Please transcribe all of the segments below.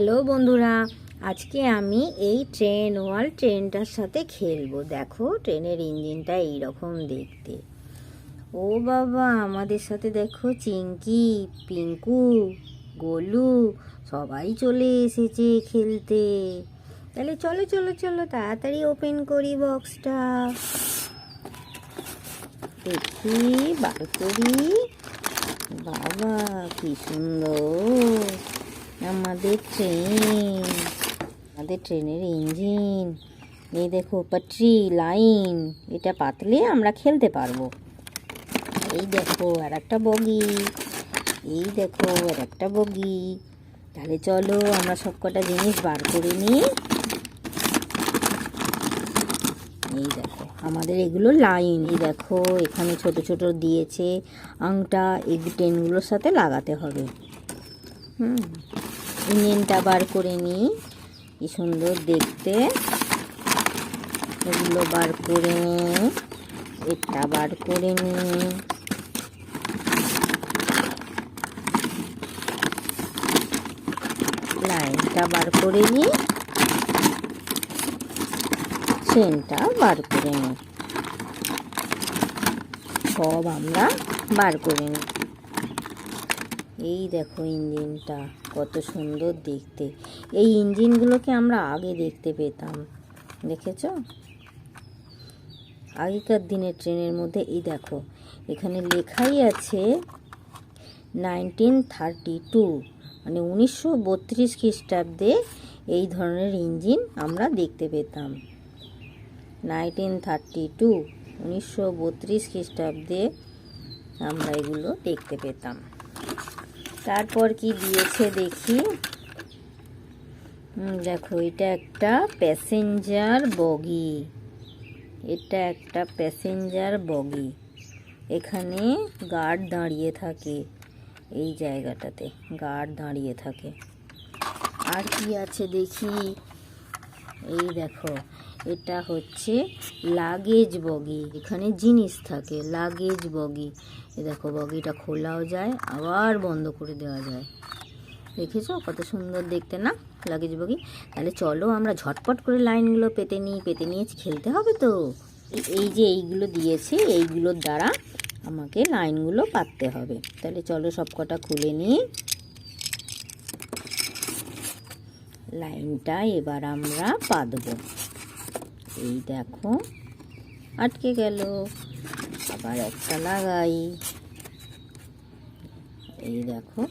Hello বন্ধুরা, আজকে আমি এই ট্রেন ওয়াল ট্রেনটার সাথে খেলব। দেখো, ট্রেনের ইঞ্জিনটা এইরকম দেখতে। ও বাবা, আমাদের সাথে দেখো চিঙ্কি, পিঙ্কু, গোলু, সবাই চলে এসেছে খেলতে। তাহলে চলো চলো চলো, তাড়াতাড়ি ওপেন করি বক্সটা। দেখি, বার করি। বাবা, কি সুন্দর। আমাদের ট্রেন আমাদের ট্রেনের ইঞ্জিন এই দেখো, পাট্রি লাইন এটা পাতলে আমরা খেলতে পারব। এই দেখো আর একটা বগি। এই দেখো আর একটা বগি। তাহলে চলো, আমরা সব কটা জিনিস বার করে নিই। এই দেখো, আমাদের এগুলো লাইন এই দেখো, এখানে ছোট ছোট দিয়েছে আংটা। এই ট্রেনগুলোর সাথে লাগাতে হবে। হুম। ইঞ্জিনটা বার করে নিই। কি সুন্দর দেখতে। এগুলো বার করে নিই এটা বার করে নিই। লাইনটা বার করে নিই। চেনটা বার করে নিই। সব আমরা বার করে নিই। এই দেখো ইঞ্জিনটা। কত সুন্দর দেখতে। এই ইঞ্জিনগুলোকে আমরা আগে দেখতে পেতাম। দেখেছ? আগেকার দিনের ট্রেনের মধ্যে এই দেখো, এখানে লেখাই আছে নাইনটিন থার্টি টু মানে উনিশশো বত্রিশ খ্রিস্টাব্দে এই ধরনের ইঞ্জিন আমরা দেখতে পেতাম। নাইনটিন থার্টি টু, উনিশশো বত্রিশ খ্রিস্টাব্দে আমরা এগুলো দেখতে পেতাম। তারপর কি দিয়েছে দেখি? দেখো, এটা একটা প্যাসেঞ্জার বগি। এটা একটা প্যাসেঞ্জার বগি। এখানে গার্ড দাঁড়িয়ে থাকে এই জায়গাটাতে গার্ড দাঁড়িয়ে থাকে। আর কি আছে দেখি? এই দেখো, এটা হচ্ছে লাগেজ বগি। এখানে জিনিস থাকে, লাগেজ বগি। এই দেখো, বগিটা খোলাও যায়, আবার বন্ধ করে দেওয়া যায়। দেখেছ? কত সুন্দর দেখতে না, লাগেজ বগি? তাহলে চলো আমরা ঝটপট করে লাইনগুলো পেতে নিই, পেতে নিয়ে খেলতে হবে তো। এই- যে এইগুলো দিয়েছে, এইগুলোর দ্বারা আমাকে লাইনগুলো পাততে হবে। তাহলে চলো সব কটা খুলে নিই। লাইনটা এবার আমরা পাতবো। এই দেখো, আটকে গেল। আবার একটা লাগাই। এই দেখো,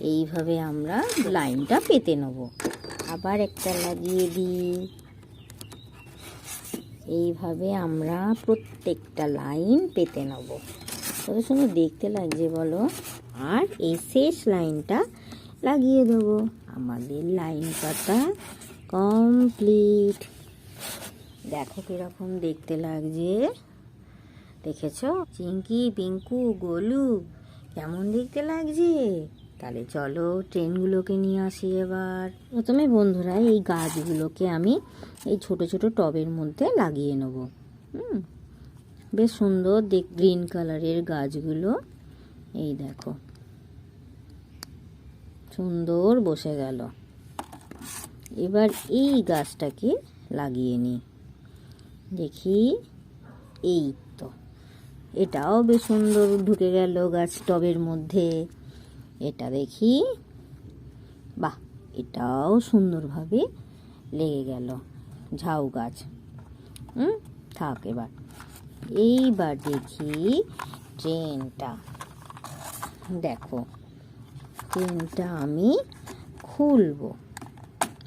এইভাবে আমরা লাইনটা পেতে নেব। আবার একটা লাগিয়ে দিই। এইভাবে আমরা প্রত্যেকটা লাইন পেতে নেব। কত সুন্দর দেখতে লাগছে বলো। আর এই শেষ লাইনটা লাগিয়ে দেবো। আমাদের লাইন পাতা কমপ্লিট দেখো কীরকম দেখতে লাগছে। দেখেছ? চিঙ্কি পিঙ্কু, গোলু, কেমন দেখতে লাগছে? তাহলে চলো ট্রেনগুলোকে নিয়ে আসি এবার। প্রথমে বন্ধুরা, এই গাছগুলোকে আমি এই ছোট ছোট টবের মধ্যে লাগিয়ে নেব। হুম, বেশ সুন্দর দেখ গ্রিন কালারের গাছগুলো। এই দেখো। সুন্দর বসে গেল। এবার এই গাছটাকে লাগিয়ে নিই দেখি এই তো। এটাও বেশ সুন্দর ঢুকে গেল গাছ টবের মধ্যে। এটা দেখি, বাহ, এটাও সুন্দরভাবে লেগে গেল ঝাউ গাছ। হুম, থাক এবার। এইবার দেখি ট্রেনটা। দেখো ট্রেনটা আমি খুলবো।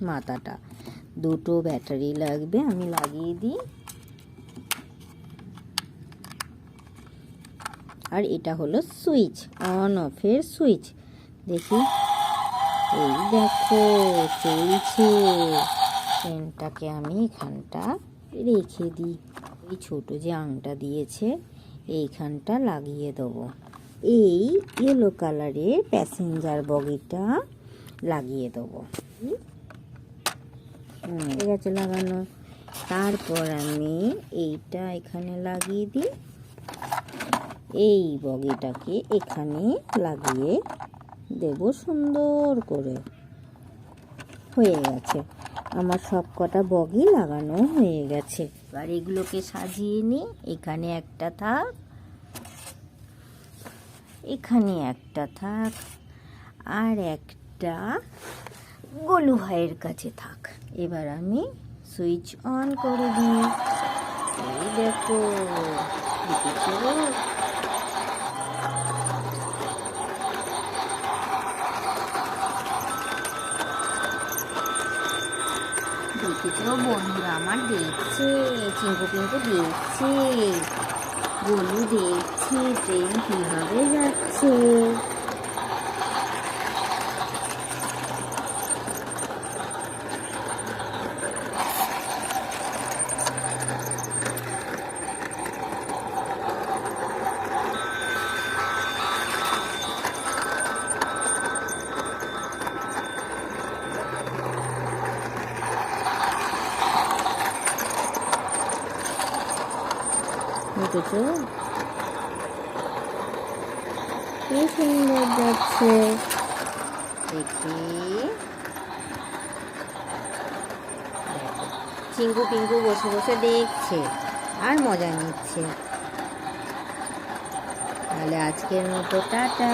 মাথাটা। দুটো ব্যাটারি লাগবে, আমি লাগিয়ে দিই। আর এটা হলো সুইচ অন অফের সুইচ। দেখি। এই দেখো, চলছে। ট্রেনটাকে আমি এখানটা রেখে দিই। এই ছোটো যে আংটা দিয়েছে, এইখানটা লাগিয়ে দেবো। এই ইয়েলো কালারের প্যাসেঞ্জার বগিটা লাগিয়ে দেবো। হয়ে গেছে লাগানো। তারপর আমি এইটা এখানে লাগিয়ে দিই। এই বগিটাকে এখানে লাগিয়ে দেব সুন্দর করে। হয়ে গেছে। আমার সব কটা বগি লাগানো হয়ে গেছে। এবার এগুলোকে সাজিয়ে নিই। এখানে একটা থাক। এখানে একটা থাক, আর একটা গোলু ভাইয়ের কাছে থাক। এবার আমি সুইচ অন করে দিই। দেখো বন্ধুরা আমার দেখছে, চিঙ্কু পিঙ্কু দেখছে। গোলু দেখছি ট্রেন কীভাবে যাচ্ছে। দেখেছ কি সুন্দর যাচ্ছে। দেখি। চিঙ্কু পিঙ্কু বসে বসে দেখছে, আর মজা নিচ্ছে। তাহলে আজকের মতো টাটা।